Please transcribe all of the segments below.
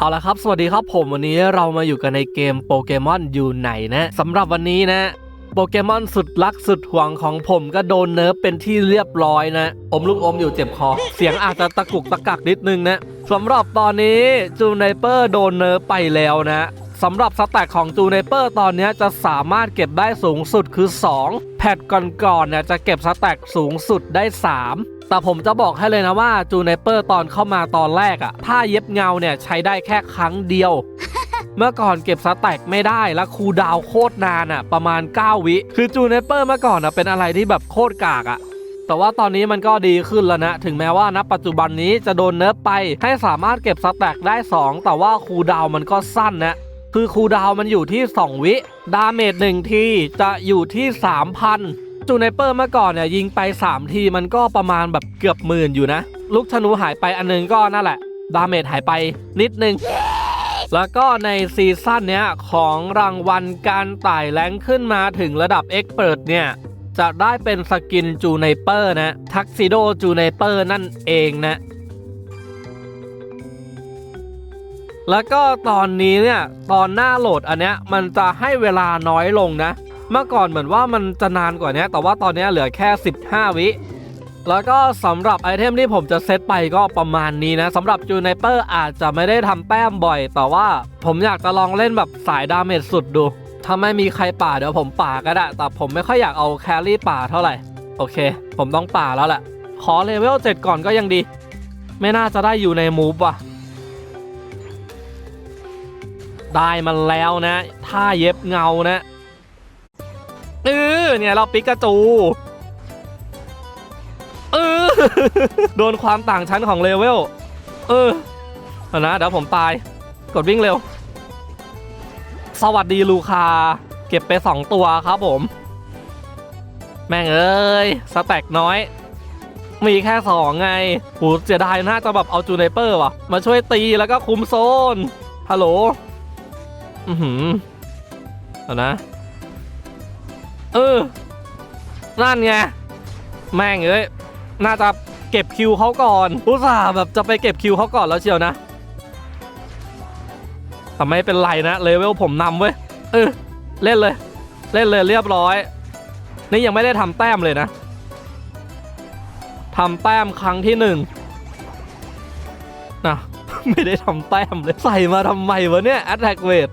เอาละครับ สวัสดีครับผมวันนี้เรามาอยู่กันในเกมโปเกมอนอยู่ไหนนะสำหรับวันนี้นะโปเกมอนสุดรักสุดห่วงของผมก็โดนเนิร์ฟเป็นที่เรียบร้อยนะ อมลูกอมอยู่เจ็บคอ เสียงอาจจะตะกุกตะกักนิดนึงนะสำหรับตอนนี้จูไนเปอร์โดนเนิร์ฟไปแล้วนะสำหรับสแต็กของจูไนเปอร์ตอนนี้จะสามารถเก็บได้สูงสุดคือ 2 แพทก่อนๆเนี่ยจะเก็บสแต็กสูงสุดได้ 3 แต่ผมจะบอกให้เลยนะว่าจูไนเปอร์ตอนเข้ามาตอนแรกอะถ้าเย็บเงาเนี่ยใช้ได้แค่ครั้งเดียว เมื่อก่อนเก็บสแต็กไม่ได้แล้วคูลดาวน์โคตรนานอะประมาณ 9 วิ คือจูเนเปอร์เมื่อก่อนอะเป็นอะไรที่แบบโคตรกากอะแต่ว่าตอนนี้มันก็ดีขึ้นแล้วนะ ถึงแม้ว่าณปัจจุบันนี้จะโดนเนิร์ฟไป ให้สามารถเก็บสแต็กได้ 2 แต่ว่าคูลดาวน์มันก็สั้นนะคือคูลดาวน์มันอยู่ที่ 2 วิ ดาเมจหนึ่งทีจะอยู่ที่ 3,000 จูเนเปอร์เมื่อก่อนเนี่ยยิงไป 3 ทีมันก็ประมาณแบบเกือบหมื่นอยู่นะ ลูกธนูหายไปอันนึงก็นั่นแหละ ดาเมจหายไปนิดนึง แล้วก็ในซีซั่นเนี้ยของรางวัลการไต่แรงขึ้นมาถึงระดับเอ็กเปิดเนี่ยจะได้เป็นสกินจูไนเปอร์นะ ทักซิโดจูไนเปอร์นั่นเองนะ แล้วก็ตอนนี้เนี่ย ตอนหน้าโหลดอันเนี้ยมันจะให้เวลาน้อยลงนะ เมื่อก่อนเหมือนว่ามันจะนานกว่านี้แต่ว่าตอนนี้เหลือแค่ 15 วิ แล้วก็สำหรับไอเทมที่ผมจะเซตไปก็ประมาณนี้นะสำหรับจูไนเปอร์อาจจะไม่ได้ทำแต้มบ่อย แต่ว่าผมอยากจะลองเล่นแบบสายดาเมจสุดดู ถ้าไม่มีใครป่าเดี๋ยวผมป่าก็ได้ แต่ผมไม่ค่อยอยากเอาแครี่ป่าเท่าไหร่ โอเค ผมต้องป่าแล้วแหละขอเลเวล7ก่อนก็ยังดี ไม่น่าจะได้อยู่ในมูฟว่ะได้มันแล้วนะถ้าเย็บเงานะ เออเนี่ยเราปิกาจูเออโดนความต่างชั้นของเลเวลเออเอานะเดี๋ยวผมตายกดวิ่งเร็ว สวัสดีลูคา เก็บไป 2 ตัวครับผม แม่งเอ้ยสแต็กน้อย มีแค่ 2 ไงโหเสียดายน่าจะแบบเอาจูไนเปอร์ว่ะ มาช่วยตีแล้วก็คุมโซน ฮัลโหล อือหือเอานะ เออ นั่นไง แม่งเอ้ย น่าจะเก็บคิวเขาก่อนอุตส่าห์แบบจะไปเก็บคิวเขาก่อนแล้วเชียวนะแต่ไม่เป็นไรนะ เลเวลผมนำเว้ย เออ เล่นเลย เล่นเลยเรียบร้อย นี่ยังไม่ได้ทำแต้มเลยนะทำแต้มครั้งที่หนึ่งนะไม่ได้ทำแต้มเลย ใส่มาทำไมวะเนี่ย Attack Weight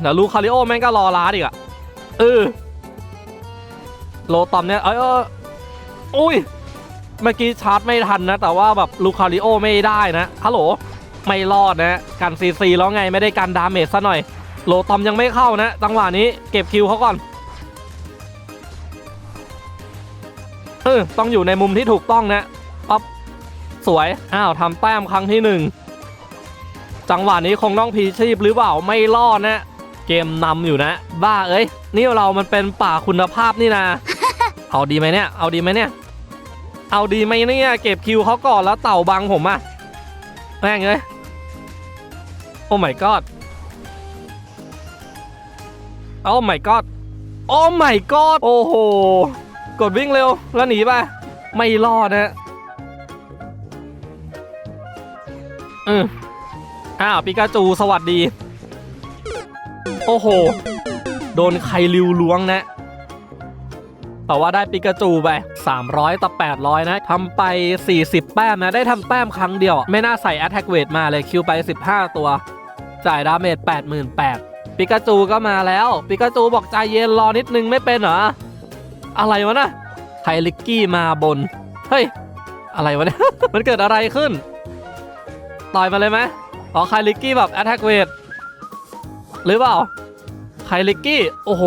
เดี๋ยวลูคาริโอแม่งก็รอล้าอีกอะ เออโลตอมเนี่ยเอ้ยเอยอุ้ยเมื่อกี้ชาร์จไม่ทันนะ แต่ว่าแบบลูคาริโอไม่ได้นะฮัลโหลไม่รอดนะกันซีซีแล้วไงไม่ได้กันดาเมจซะหน่อย โลตอมยังไม่เข้านะจังหวะนี้เก็บคิวเขาก่อนเออต้องอยู่ในมุมที่ถูกต้องนะปั๊บสวยอ้าวทำแต้มครั้งที่หนึ่งจังหวะนี้คงต้องพีชีพหรือเปล่าไม่รอดนะ เกมนำอยู่นะ บ้าเอ้ย นี่เรามันเป็นป่าคุณภาพนี่นะ เอาดีไหมเนี่ย เอาดีไหมเนี่ย เอาดีไหมเนี่ยเก็บคิวเขาก่อนแล้วเต่าบังผมอะแม่งเลยโอ้ my god โอ้ my god โอ้ my god โอ้โห กดวิ่งเร็วแล้วหนีไป ไม่รอดนะอืมอ้าวปิกาจูสวัสดี โอ้โห โดนใครริวล้วงนะ แต่ว่าได้ปิกาจูไป 300 ต่อ 800 นะทำไป 40 แต้มนะ ได้ทำแต้มครั้งเดียว ไม่น่าใส่ Attack Weight มาเลยคิวไป 15 ตัว จ่ายดาเมจ88,000ปิกาจูก็มาแล้วปิกาจูบอกใจเย็นรอนิดนึงไม่เป็นเหรอ อะไรวะนะไทลิกกี้มาบน เฮ้ย อะไรวะเนี่ย มันเกิดอะไรขึ้น ต่อยมาเลยไหมอ๋อไคลิกกี้แบบ Attack Weight หรือเปล่าไคลิกกี้ โอ้โห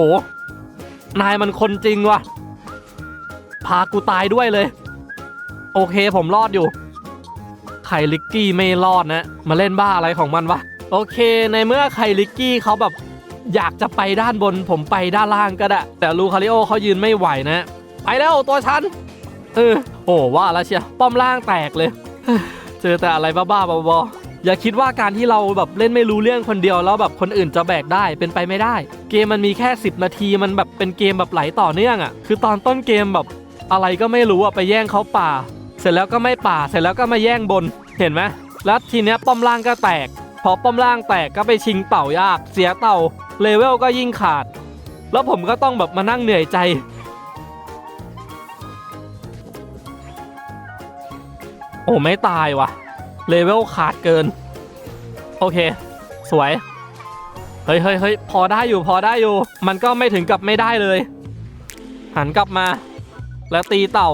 นายมันคนจริงว่ะ พากูตายด้วยเลย โอเคผมรอดอยู่ ไคลิกกี้ไม่รอดนะ มาเล่นบ้าอะไรของมันวะ โอเค ในเมื่อไคลิกกี้เขาแบบอยากจะไปด้านบน ผมไปด้านล่างก็ได้ แต่ลูคาริโอเขายืนไม่ไหวนะ ไปแล้วตัวฉัน เออ โอ้ว่าแล้วเชียวป้อมล่างแตกเลย เจอแต่อะไรบ้าๆบอๆ อย่าคิดว่าการที่เราแบบเล่นไม่รู้เรื่องคนเดียวแล้วแบบคนอื่นจะแบกได้เป็นไปไม่ได้ เกมมันมีแค่ 10 นาทีมันแบบเป็นเกมแบบไหลต่อเนื่องอะ่ะคือตอนต้นเกมแบบอะไรก็ไม่รู้อะไปแย่งเขาป่า เสร็จแล้วก็ไม่ป่าเสร็จแล้วก็มาแย่งบนเห็นไหมแล้วทีเนี้ยป้อมล่างก็แตก พอป้อมล่างแตกก็ไปชิงเต่ายาก เสียเต่าเลเวลก็ยิ่งขาด แล้วผมก็ต้องแบบมานั่งเหนื่อยใจโอ้ไม่ตายว่ะ เลเวลขาดเกิน โอเค สวย เฮ้ยเฮ้ยเฮ้ยพอได้อยู่พอได้อยู่ มันก็ไม่ถึงกับไม่ได้เลย หันกลับมา แล้วตีเต่า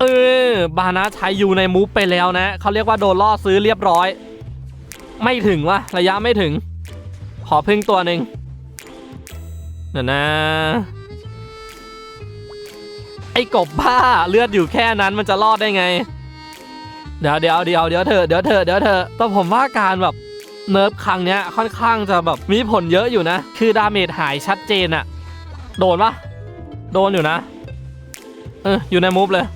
เออบานะใช้อยู่ในมูฟไปแล้วนะเขาเรียกว่าโดนล่อซื้อเรียบร้อย ไม่ถึงวะระยะไม่ถึง ขอพึ่งตัวหนึ่งเดี๋ยวนะไอ้กบบ้าเลือดอยู่แค่นั้นมันจะรอดได้ไง เดี๋ยวเดี๋ยวเดี๋ยวเดี๋ยวเถอเดี๋ยวเถอเดี๋ยวเถอแต่ผมว่าการแบบเนิร์ฟครั้งเนี้ยค่อนข้างจะแบบมีผลเยอะอยู่นะ คือดาเมจหายชัดเจนอะโดนปะโดนอยู่นะ เอออยู่ในมูฟเลย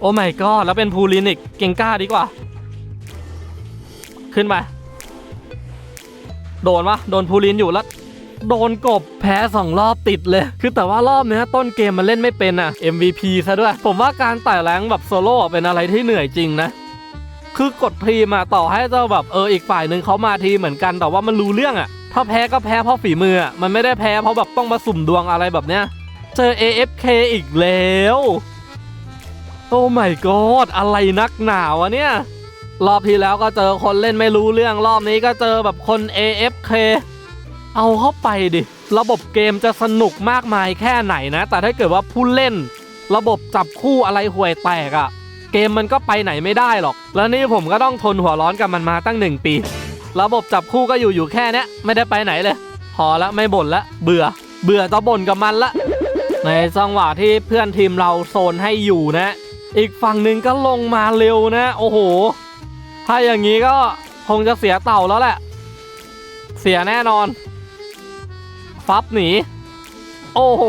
โอ้ไม่ก็แล้วเป็นพูลินอีกเก่งกล้าดีกว่า ขึ้นไปโดนปะโดนพูลินอยู่แล้ว โดนกบแพ้สองรอบติดเลย คือแต่ว่ารอบเนี้ยต้นเกมมันเล่นไม่เป็นอะ MVP ซะด้วย ผมว่าการไต่แรงแบบโซโล่เป็นอะไรที่เหนื่อยจริงนะคือกดทีมอะต่อให้เจ้าแบบเอออีกฝ่ายหนึ่งเขามาทีเหมือนกันแต่ว่ามันรู้เรื่องอะถ้าแพ้ก็แพ้เพราะฝีมืออะมันไม่ได้แพ้เพราะแบบต้องมาสุ่มดวงอะไรแบบเนี้ยเจอ AFK อีกแล้วโอ้ไม่กอดอะไรนักหนาวะเนี่ย รอบที่แล้วก็เจอคนเล่นไม่รู้เรื่องรอบนี้ก็เจอแบบคน AFK เอาเข้าไปดิ ระบบเกมจะสนุกมากมายแค่ไหนนะ แต่ถ้าเกิดว่าผู้เล่น ระบบจับคู่อะไรห่วยแตกอะเกมมันก็ไปไหนไม่ได้หรอก แล้วนี่ผมก็ต้องทนหัวร้อนกับมันมาตั้งหนึ่งปี ระบบจับคู่ก็อยู่อยู่แค่เนี้ยไม่ได้ไปไหนเลย พอละไม่บ่นละเบื่อ เบื่อจะบ่นกับมันละ ในจังหวะที่เพื่อนทีมเราโซนให้อยู่นะ อีกฝั่งหนึ่งก็ลงมาเร็วนะ โอ้โห ถ้าอย่างนี้ก็คงจะเสียเต่าแล้วแหละ เสียแน่นอน ฟับหนี โอ้โห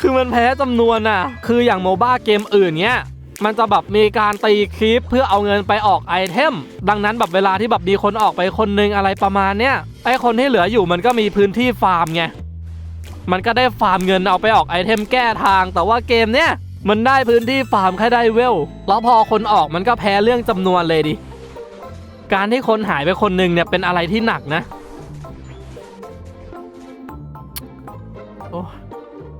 คือมันแพ้จำนวนน่ะ คืออย่างโมบ้าเกมอื่นเนี้ยมันจะแบบมีการตีคลิปเพื่อเอาเงินไปออกไอเทม ดังนั้นแบบเวลาที่แบบมีคนออกไปคนนึงอะไรประมาณเนี้ยไอคนที่เหลืออยู่มันก็มีพื้นที่ฟาร์มไง มันก็ได้ฟาร์มเงินเอาไปออกไอเทมแก้ทาง แต่ว่าเกมเนี้ยมันได้พื้นที่ฟาร์มแค่ได้เวล แล้วพอคนออกมันก็แพ้เรื่องจำนวนเลยดิ การที่คนหายไปคนหนึ่งเนี่ยเป็นอะไรที่หนักนะ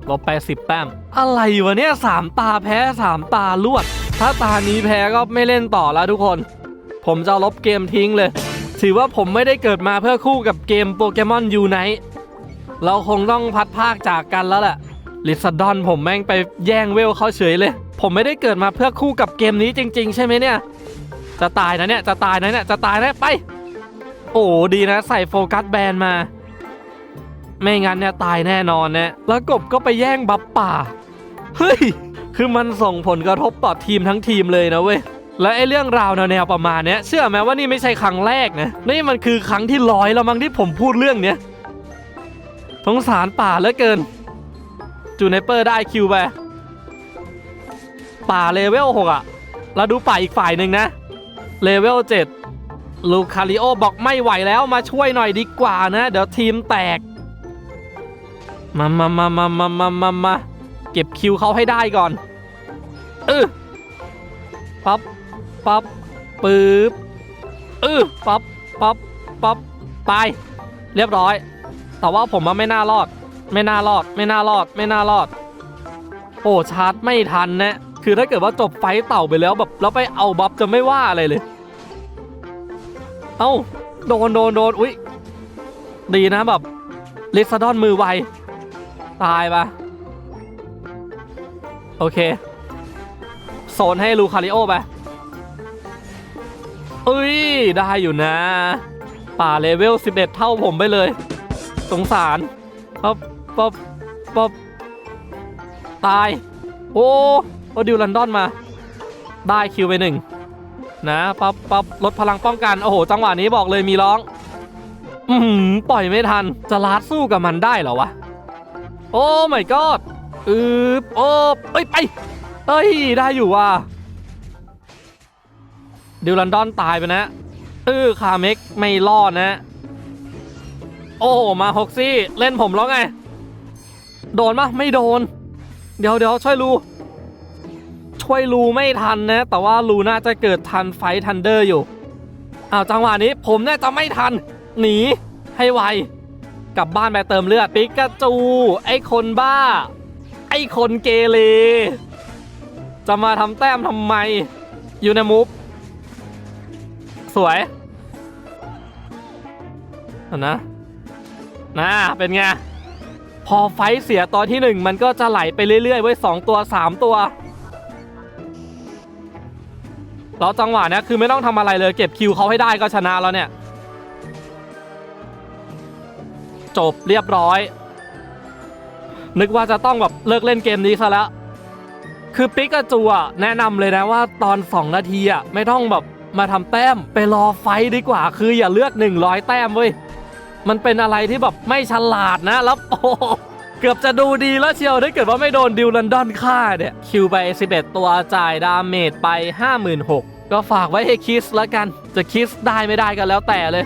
ลบไปสิบแต้มอะไรวะเนี่ยสามตาแพ้สามตาลวด ถ้าตานี้แพ้ก็ไม่เล่นต่อแล้วทุกคน ผมจะลบเกมทิ้งเลย ถือว่าผมไม่ได้เกิดมาเพื่อคู่กับเกมโปเกมอนยูไนเราคงต้องพัดภาคจากกันแล้วแหละลิซดอนผมแม่งไปแย่งเวลเขาเฉยเลย ผมไม่ได้เกิดมาเพื่อคู่กับเกมนี้จริง ๆ ใช่ไหมเนี่ย จะตายนะเนี่ย จะตายนะเนี่ย จะตายนะ ไป โอ้ดีนะ ใส่โฟกัสแบนมา ไม่งั้นเนี่ยตายแน่นอนนะแล้วกบก็ไปแย่งบัฟป่า เฮ้ย คือมันส่งผลกระทบต่อทีมทั้งทีมเลยนะเว้ย และไอ้เรื่องราวแนวประมาณเนี้ยเชื่อไหมว่านี่ไม่ใช่ครั้งแรกนะ นี่มันคือครั้งที่ร้อยแล้วมั้งที่ผมพูดเรื่องเนี้ยสงสารป่าเหลือเกิน จูเนเปอร์ได้คิวไป ป่าเลเวล6อะแล้วดูป่าอีกฝ่ายหนึ่งนะ เลเวล7ลูคาริโอบอกไม่ไหวแล้วมาช่วยหน่อยดีกว่านะ เดี๋ยวทีมแตก มามามามามามามามาเก็บคิวเขาให้ได้ก่อน เออปั๊บปั๊บปึ๊บเออปั๊บปั๊บปั๊บตายเรียบร้อย แต่ว่าผมว่าไม่น่ารอด ไม่น่ารอด ไม่น่ารอด ไม่น่ารอด โอ้ชาร์จไม่ทันนะคือถ้าเกิดว่าจบไฟเต่าไปแล้วแบบแล้วไปเอาบัฟจะไม่ว่าอะไรเลย เอ้าโดนโดนโดนอุ๊ยดีนะแบบลิซาดอนมือไว ตายปะโอเค โซนให้ลูคาริโอไปเอ้ย ได้อยู่นะ ป่าเลเวล 11 เท่าผมไปเลย สงสารป๊บป๊บป๊บตาย โอ้โอดิวลันดอนมา ได้คิวไปหนึ่งนะปั๊บปั๊บลดพลังป้องกัน โอ้โห จังหวะนี้บอกเลยมีร้อง อืมปล่อยไม่ทัน จะลาดสู้กับมันได้เหรอวะ โอ้ไม่กอดอืบโอ้เอ้ย ไป เอ้ย ได้อยู่ว่ะดิวลันดอนตายไปนะเออคาเมกไม่รอดนะ โอ้มาฮอกซี่ เล่นผมแล้วไง โดนปะไม่โดน เดี๋ยวเดี๋ยวช่วยรูช่วยช่วยลูไม่ทันนะ แต่ว่าลูน่าจะเกิดทันไฟทันเดอร์อยู่อ้าวจังหวะนี้ผมเนี่ยจะไม่ทัน หนีให้ไว กลับบ้านไปเติมเลือดปิกาจู ไอ้คนบ้า ไอ้คนเกเรจะมาทำแต้มทำไม อยู่ในมูฟสวยเอานะนะเป็นไง พอไฟเสียตอนที่หนึ่งมันก็จะไหลไปเรื่อยๆไว้สองตัวสามตัวแล้วจังหวะเนี้ยคือไม่ต้องทำอะไรเลย เก็บคิวเขาให้ได้ก็ชนะแล้วเนี่ย จบเรียบร้อย นึกว่าจะต้องแบบเลิกเล่นเกมนี้ซะแล้ว คือปิกาจูอะแนะนำเลยนะว่าตอน 2 นาทีอะไม่ต้องแบบมาทำแต้มไปรอไฟดีกว่า คืออย่าเลือก 100 แต้มเว้ย มันเป็นอะไรที่แบบไม่ฉลาดนะแล้วโอ้เกือบจะดูดีแล้วเชียวถ้าเกิดว่าไม่โดนดิวลันดอนฆ่าเนี่ย คิวไป 11 ตัวจ่ายดาเมจไป 56,000ก็ฝากไว้ให้คิสแล้วกัน จะคิสได้ไม่ได้กันแล้วแต่เลย